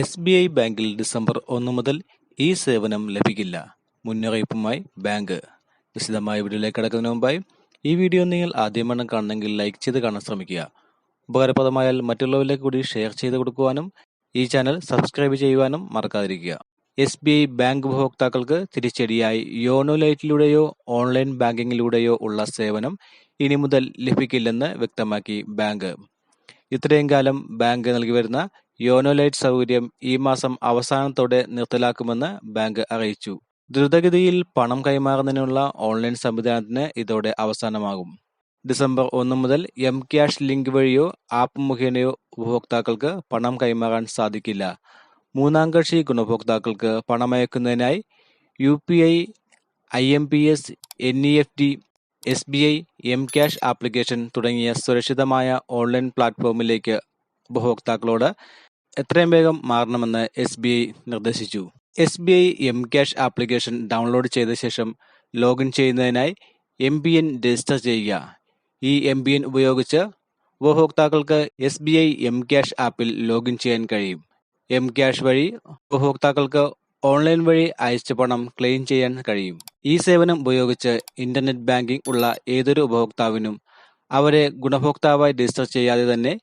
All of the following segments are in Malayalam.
എസ് ബി ഐ ബാങ്കിൽ ഡിസംബർ ഒന്ന് മുതൽ ഈ സേവനം ലഭിക്കില്ല. മുന്നറിയിപ്പുമായി ബാങ്ക്. വിശദമായ വീഡിയോയിലേക്ക് കടക്കുന്നതിന് മുമ്പായി ഈ വീഡിയോ നിങ്ങൾ ആദ്യമാണ് കാണണമെങ്കിൽ ലൈക്ക് ചെയ്ത് കാണാൻ ശ്രമിക്കുക. ഉപകാരപ്രദമായാൽ മറ്റുള്ളവരിലേക്ക് കൂടി ഷെയർ ചെയ്ത് കൊടുക്കുവാനും ഈ ചാനൽ സബ്സ്ക്രൈബ് ചെയ്യുവാനും മറക്കാതിരിക്കുക. എസ് ബി ഐ ബാങ്ക് ഉപഭോക്താക്കൾക്ക് തിരിച്ചടിയായി യോനോ ലൈറ്റിലൂടെയോ ഓൺലൈൻ ബാങ്കിങ്ങിലൂടെയോ ഉള്ള സേവനം ഇനി മുതൽ ലഭിക്കില്ലെന്ന് വ്യക്തമാക്കി ബാങ്ക്. ഇത്രയും കാലം ബാങ്ക് നൽകി വരുന്ന യോനോ ലൈറ്റ് സൗകര്യം ഈ മാസം അവസാനത്തോടെ നിർത്തലാക്കുമെന്ന് ബാങ്ക് അറിയിച്ചു. ദ്രുതഗതിയിൽ പണം കൈമാറുന്നതിനുള്ള ഓൺലൈൻ സംവിധാനത്തിന് ഇതോടെ അവസാനമാകും. ഡിസംബർ ഒന്ന് മുതൽ എം ക്യാഷ് ലിങ്ക് വഴിയോ ആപ്പ് മുഖേനയോ ഉപഭോക്താക്കൾക്ക് പണം കൈമാറാൻ സാധിക്കില്ല. മൂന്നാം കക്ഷി ഗുണഭോക്താക്കൾക്ക് പണമയക്കുന്നതിനായി U P I I M P S N E F T S B I M cash application തുടങ്ങിയ സുരക്ഷിതമായ ഓൺലൈൻ പ്ലാറ്റ്ഫോമിലേക്ക് ഉപഭോക്താക്കളോട് എത്രയും വേഗം മാറണമെന്ന് എസ് ബി ഐ നിർദ്ദേശിച്ചു. S B I M cash application download ചെയ്ത ശേഷം ലോഗിൻ ചെയ്യുന്നതിനായി എം പി എൻ രജിസ്റ്റർ ചെയ്യുക. ഈ എം പി എൻ ഉപയോഗിച്ച് ഉപഭോക്താക്കൾക്ക് S B I M cash ആപ്പിൽ ലോഗിൻ ചെയ്യാൻ കഴിയും. എം ക്യാഷ് വഴി ഉപഭോക്താക്കൾക്ക് ഓൺലൈൻ വഴി അയച്ച പണം ക്ലെയിം ചെയ്യാൻ കഴിയും. ഈ സേവനം ഉപയോഗിച്ച് ഇന്റർനെറ്റ് ബാങ്കിംഗ് ഉള്ള ഏതൊരു ഉപഭോക്താവിനും അവരെ ഗുണഭോക്താവായി രജിസ്റ്റർ ചെയ്യാതെ തന്നെ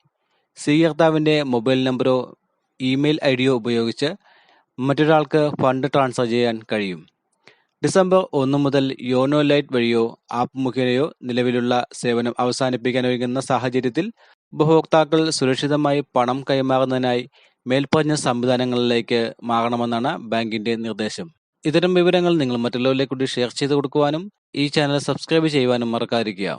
സ്വീകർത്താവിന്റെ മൊബൈൽ നമ്പറോ ഇമെയിൽ ഐ ഡിയോ ഉപയോഗിച്ച് മറ്റൊരാൾക്ക് ഫണ്ട് ട്രാൻസ്ഫർ ചെയ്യാൻ കഴിയും. ഡിസംബർ ഒന്ന് മുതൽ യോനോ ലൈറ്റ് വഴിയോ ആപ്പ് മുഖേനയോ നിലവിലുള്ള സേവനം അവസാനിപ്പിക്കാൻ ഒരുങ്ങുന്ന സാഹചര്യത്തിൽ ഉപഭോക്താക്കൾ സുരക്ഷിതമായി പണം കൈമാറുന്നതിനായി മേൽപ്പറഞ്ഞ സംവിധാനങ്ങളിലേക്ക് മാറണമെന്നാണ് ബാങ്കിന്റെ നിർദ്ദേശം. ഇത്തരം വിവരങ്ങൾ നിങ്ങൾ മറ്റുള്ളവരിലേക്ക് കൂടി ഷെയർ ചെയ്ത് കൊടുക്കുവാനും ഈ ചാനൽ സബ്സ്ക്രൈബ് ചെയ്യുവാനും മറക്കാതിരിക്കുക.